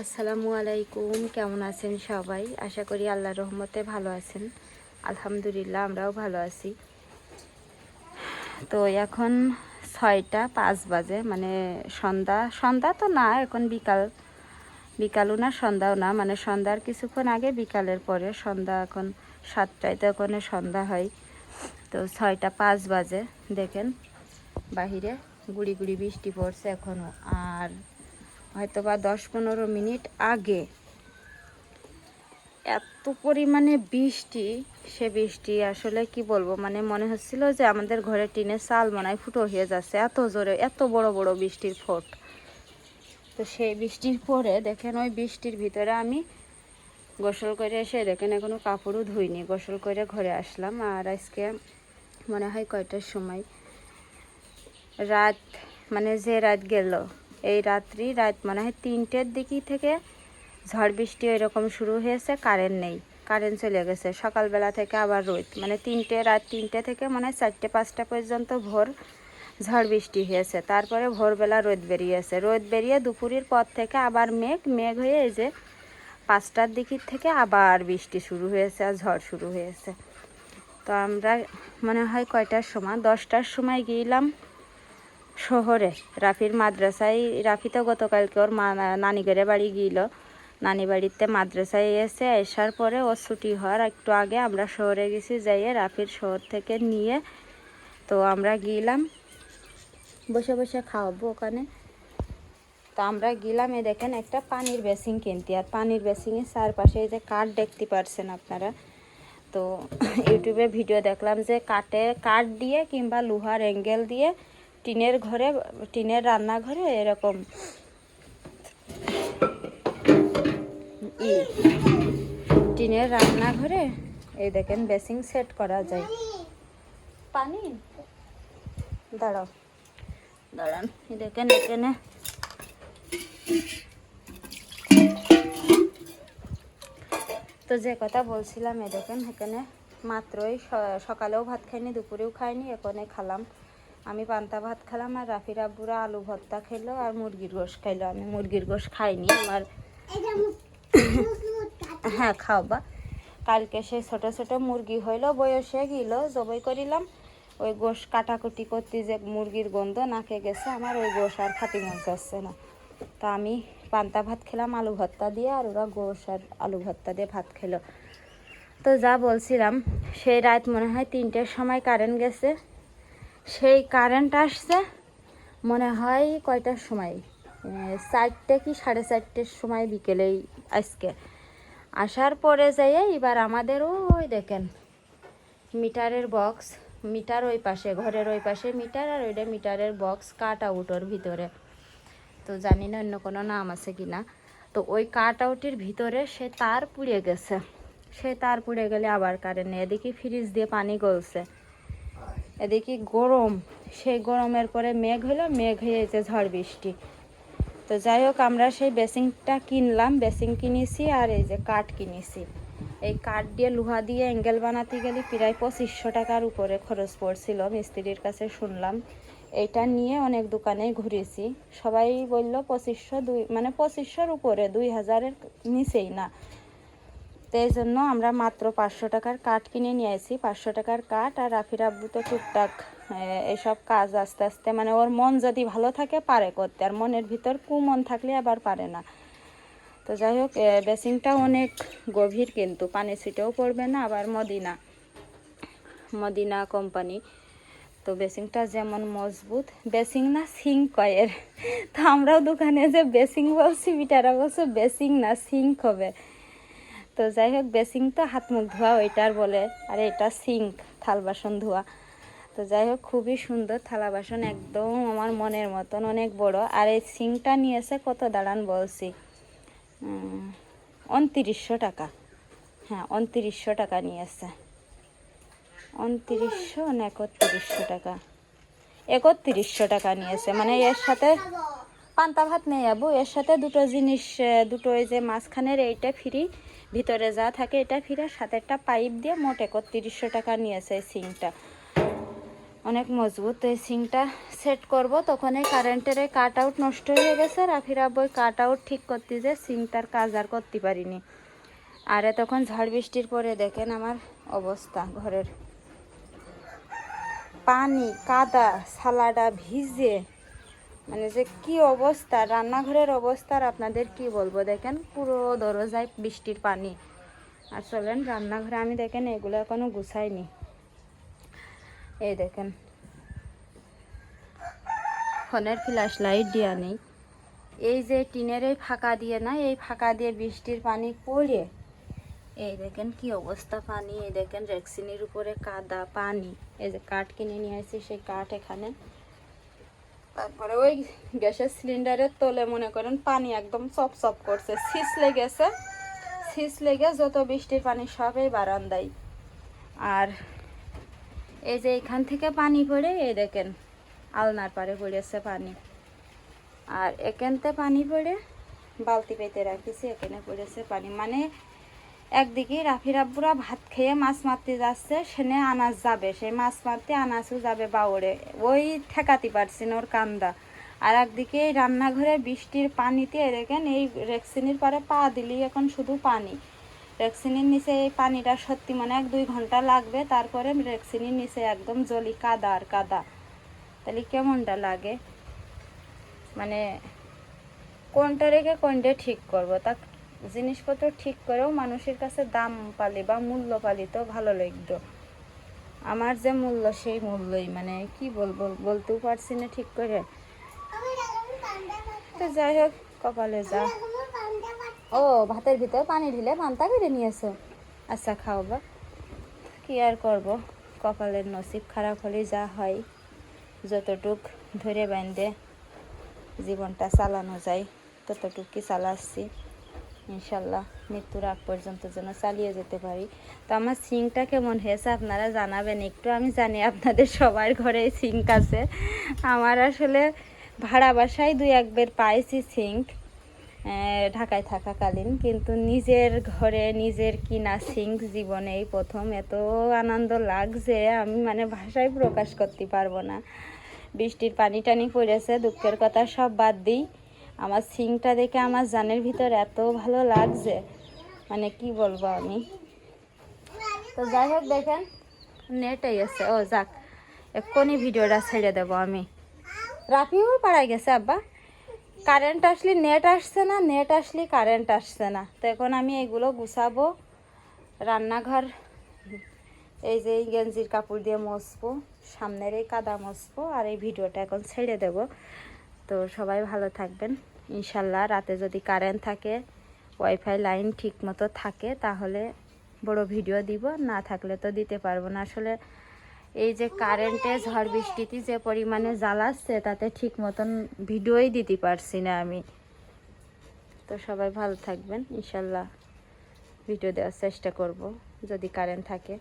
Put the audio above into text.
আসসালামু আলাইকুম, কেমন আছেন সবাই? আশা করি আল্লাহ রহমতে ভালো আছেন। আলহামদুলিল্লাহ, আমরাও ভালো আছি। তো এখন ছয়টা পাঁচ বাজে মানে সন্ধ্যা সন্ধ্যা তো না, এখন বিকাল। বিকালও না, সন্ধ্যাও না মানে সন্ধ্যার কিছুক্ষণ আগে, বিকালের পরে। সন্ধ্যা এখন সাতটায় তো এখন সন্ধ্যা হয়। তো ছয়টা পাঁচ বাজে, দেখেন। বাহিরে গুড়ি গুড়ি বৃষ্টি পড়ছে এখনও আর হয়তো বা দশ পনেরো মিনিট আগে। এত পরিমাণে বৃষ্টি, সে বৃষ্টি আসলে কি বলব? মানে মনে হচ্ছিল যে আমাদের ঘরে টিনের চাল মনে হয় ফুটো হয়ে যাচ্ছে, এত জোরে, এত বড় বড় বৃষ্টির ফোট। তো সেই বৃষ্টির পরে দেখেন ওই বৃষ্টির ভিতরে আমি গোসল করে এসে দেখেন এখনও কাপড়ও ধুইনি, গোসল করে ঘরে আসলাম। আর আজকে মনে হয় কয়টার সময়? রাত মানে যে রাত গেল এই রাত্রি, রাত মনে হয় তিনটের দিকে থেকে ঝড় বৃষ্টি এরকম শুরু হয়েছে কারেন্ট নেই কারেন্ট চলে গেছে। সকালবেলা থেকে আবার রোদ মানে তিনটে, রাত তিনটে থেকে মনে হয় চারটে, পাঁচটা পর্যন্ত ভোর ঝড় বৃষ্টি হয়েছে। তারপরে ভোরবেলা রোদ বেরিয়েছে। রোদ বেরিয়ে দুপুরের পর থেকে আবার মেঘ মেঘ হয়ে এই যে পাঁচটার দিকের থেকে আবার বৃষ্টি শুরু হয়েছে আর ঝড় শুরু হয়েছে। তো আমরা মনে হয় কয়টার সময়, দশটার সময় গিয়েলাম শহরে। রাফির মাদ্রাসায়, রাফি তো গতকালকে ওর মা, নানি ঘরে বাড়ি গিয়েছিল নানি বাড়িতে মাদ্রাসায় এসে আসার পরে ওর ছুটি হওয়ার একটু আগে আমরা শহরে গেছি, যাইয়ে রাফির শহর থেকে নিয়ে তো আমরা গিয়েলাম। বসে বসে খাওয়াবো ওখানে। তো আমরা গেলাম এ দেখেন একটা পানির বেসিং কিনতে। আর পানির বেসিংয়ের চারপাশে এই যে কাঠ দেখতে পারছেন আপনারা। তো ইউটিউবে ভিডিও দেখলাম যে কাঠে, কাঠ দিয়ে কিংবা লোহার অ্যাঙ্গেল দিয়ে টিনের ঘরে টিনের রান্নাঘরে এরকম। টিনের রান্নাঘরে এই দেখেন বেসিং সেট করা যায়। পানি? দাঁড়াও। দাঁড়ান এই দেখেন এখানে। তো যে কথা বলছিলাম এ দেখেন এখানে মাত্রই সকালেও ভাত খাইনি দুপুরেও খাইনি এখানে খালাম। আমি পান্তা ভাত খেলাম আর রাফির আব্বুরা আলু ভর্তা খেলো আর মুরগির গোশ খাইলো। আমি মুরগির গোশ খাইনি, আমার হ্যাঁ খাও বা কালকে সেই ছোট ছোট মুরগি হইল, বয়সে গেল, জবাই করিলাম। ওই গোশ কাটাকুটি করতে যে মুরগির গন্ধ নাকে গেছে, আমার ওই গোশ আর খাতি মন চাচ্ছে না। তা আমি পান্তা ভাত খেলাম আলু ভর্তা দিয়ে আর ওরা গোশ আর আলু ভর্তা দিয়ে ভাত খেলো। তো যা বলছিলাম, সেই রাত মনে হয় তিনটের সময় কারেন্ট গেছে। সেই কারেন্ট আসছে, মনে হয় কয়টার সময়? চারটে কি সাড়ে চারটের সময় বিকেলেই আজকে। আসার পরে যাইয়ে এবার আমাদের ওই দেখেন, মিটারের বক্স মিটার ওই পাশে, ঘরের ওই পাশে মিটার আর ওইটা মিটারের বক্স কাট আউটোর ভিতরে। তো জানি না অন্য কোনো নাম আছে কি না। তো ওই কাট আউটের ভিতরে সে তার পুড়ে গেছে। সে তার পুড়ে গেলে আবার কারেন্ট এদিকে ফ্রিজ দিয়ে পানি গলছে। এদিকে গরম, সেই গরমের পরে মেঘ হলো, মেঘ হয়েছে ঝড় বৃষ্টি। তো যাই হোক, আমরা সেই বেসিংটা কিনলাম বেসিং কিনেছি আর এই যে কাঠ কিনেছি। এই কাঠ দিয়ে লোহা দিয়ে অ্যাঙ্গেল বানাতে গেলে প্রায় পঁচিশশো টাকার উপরে খরচ পড়ছিল, মিস্ত্রির কাছে শুনলাম। এইটা নিয়ে অনেক দোকানেই ঘুরেছি। সবাই বলল পঁচিশশো দুই মানে পঁচিশশোর উপরে, দুই হাজারের নিচেই না। তো এই জন্য আমরা মাত্র পাঁচশো টাকার কাঠ কিনে নিয়ে আসি। পাঁচশো টাকার কাঠ আর রাফির আব্বু তো টুকটাক এসব কাজ আস্তে আস্তে মানে ওর মন যদি ভালো থাকে পারে করতে, আর মনের ভিতর কুমন থাকলে আবার পারে না। তো যাই হোক বেসিংটা অনেক গভীর কিন্তু, পানি ছিটেও পড়বে না, আবার মদিনা মদিনা কোম্পানি। তো বেসিংটা যেমন মজবুত বেসিং না সিঙ্ক কয়ের। তো আমরাও দোকানে যে বেসিং বলছি, বিটারা বলছে বেসিং না সিঙ্ক হবে তো যাই হোক বেসিং তো হাত মুখ ধোয়া ওইটার বলে। আর এটা সিঙ্ক, থাল বাসন ধোয়া। তো যাই হোক, খুবই সুন্দর থালা বাসন, একদম আমার মনের মতন, অনেক বড়। আর এই সিঙ্কটা নিয়েছে কত দাঁড়ান বলছি। উনত্রিশশো টাকা। হ্যাঁ উনত্রিশশো টাকা নিয়েছে। উনত্রিশশো না একত্রিশশো টাকা? একত্রিশশো টাকা নিয়েছে। মানে এর সাথে পান্তা ভাত নেই যাব এর সাথে দুটো জিনিস, দুটো ওই যে মাঝখানের এইটা ফ্রি ভিতরে যা থাকে এটা ফিরে একটা পাইপ দিয়ে মোট একত্রিশশো টাকা নিয়েছে এই সিংটা। অনেক মজবুত এই সিংটা সেট করব তখন এই কারেন্টের এই কাট আউট নষ্ট হয়ে গেছে আর রাফির আব্বই কাট আউট ঠিক করতে যে সিংটার কাজ আর করতে পারিনি। আরে তখন ঝড় বৃষ্টির পরে দেখেন আমার অবস্থা, ঘরের পানি, কাদা, সালাডা ভিজে মানে যে কি অবস্থা, রান্নাঘরের অবস্থার আপনাদের কি বলব? দেখেন পুরো দরজায় বৃষ্টির পানি। আর চলেন রান্নাঘরে, আমি দেখেন এগুলো এখনও গুছাইনি। এই দেখেন। ফোনের ফ্ল্যাশ লাইট দেওয়া নেই। এই যে টিনের এই ফাঁকা দিয়ে না, এই ফাঁকা দিয়ে বৃষ্টির পানি পড়ে। এই দেখেন কি অবস্থা পানি। এই দেখেন রেক্সিনির উপরে কাদা, পানি। এই যে কাঠ কিনে নিয়ে আসছি সেই কাঠ এখানে। তারপরে ওই গ্যাসের সিলিন্ডারের তলে মনে করেন পানি একদম চপ চপ করছে। শীষ লেগেছে। শীষ লেগে যত বৃষ্টির পানি সবই বারান্দায়। আর এই যে এখান থেকে পানি পড়ে, এই দেখেন, আলনার পারে পড়েছে পানি। আর এখানতে পানি পড়ে, বালতি পেতে রাখিছি, এখানে পড়েছে পানি। মানে একদিকে রাফির আব্বুরা ভাত খেয়ে মাছ মারতে যাচ্ছে, সেনে আনাজ যাবে। সেই মাছ মারতে আনাজও যাবে বাউরে। ওই ঠেকাতে পারছি না ওর কান্দা। আর একদিকে এই রান্নাঘরে বৃষ্টির পানিতে দেখেন এই রেক্সিনির পরে পা দিলি এখন শুধু পানি। রেক্সিনির নিচে এই পানিটা সত্যি মানে এক দুই ঘণ্টা লাগবে, তারপরে রেক্সিনির নিচে একদম জলি কাদা আর কাদা। তাহলে কেমনটা লাগে? মানে কোনটা রেখে কোনটা ঠিক করব? তা জিনিসপত্র ঠিক করেও মানুষের কাছে দাম পালি বা মূল্য পালি তো ভালো লাগতো। আমার যে মূল্য, সেই মূল্যই মানে কি বলব, বলতেও পারছি না ঠিক করে। তো যাই হোক, কপালে যা। ও, ভাতের ভিতরে পানি ঢেলে পান্তা করে নিয়েছো। আচ্ছা খাও বা। কি আর করব? কপালের নসিব খারাপ হলে যা হয়, যতটুক ধরে বাঁধে জীবনটা চালানো যায়, ততটুকুই চালাচ্ছি। ইনশাল্লাহ মৃত্যুর আগ পর্যন্ত যেন চালিয়ে যেতে পারি। তো আমার সিঙ্কটা কেমন হয়েছে আপনারা জানাবেন। একটু আমি জানি আপনাদের সবার ঘরে সিঙ্ক আছে। আমার আসলে ভাড়া বাসায় দুই একবার পাইছি সিঙ্ক ঢাকায় থাকাকালীন। কিন্তু নিজের ঘরে নিজের কিনা সিঙ্ক জীবনে এই প্রথম। এত আনন্দ লাগছে, আমি মানে ভাষায় প্রকাশ করতে পারব না। বৃষ্টির পানি টানি পড়েছে, দুঃখের কথা সব বাদ দিই। আমার সিংটা দেখে আমার জানের ভিতর এত ভালো লাগছে। মানে কি বলব আমি? তো যাই হোক দেখেন নেটই আছে ও, যাক, এক্ষুনি ভিডিওটা ছেড়ে দেবো আমি। রাফিও পাড়ায় গেছে, আব্বা। কারেন্ট আসলে নেট আসছে না নেট আসলে কারেন্ট আসছে না। তো এখন আমি এগুলো গুছাবো, রান্নাঘর, এই যে এই গেঞ্জির কাপড় দিয়ে মসবো, সামনের এই কাদা মসবো, আর এই ভিডিওটা এখন ছেড়ে দেব। তো সবাই ভালো থাকবেন। ইনশাল্লাহ রাতে যদি কারেন্ট থাকে ওয়াইফাই লাইন ঠিক মতো থাকে, তাহলে বড় ভিডিও দিব। না থাকলে তো দিতে পারব না। আসলে এই যে কারেন্টে ঝড় বৃষ্টিতে যে পরিমাণে জ্বালাচ্ছে তাতে ঠিক মতন ভিডিওই দিতে পারছি না আমি। তো সবাই ভালো থাকবেন। ইনশাল্লাহ ভিডিও দেওয়ার চেষ্টা করব, যদি কারেন্ট থাকে।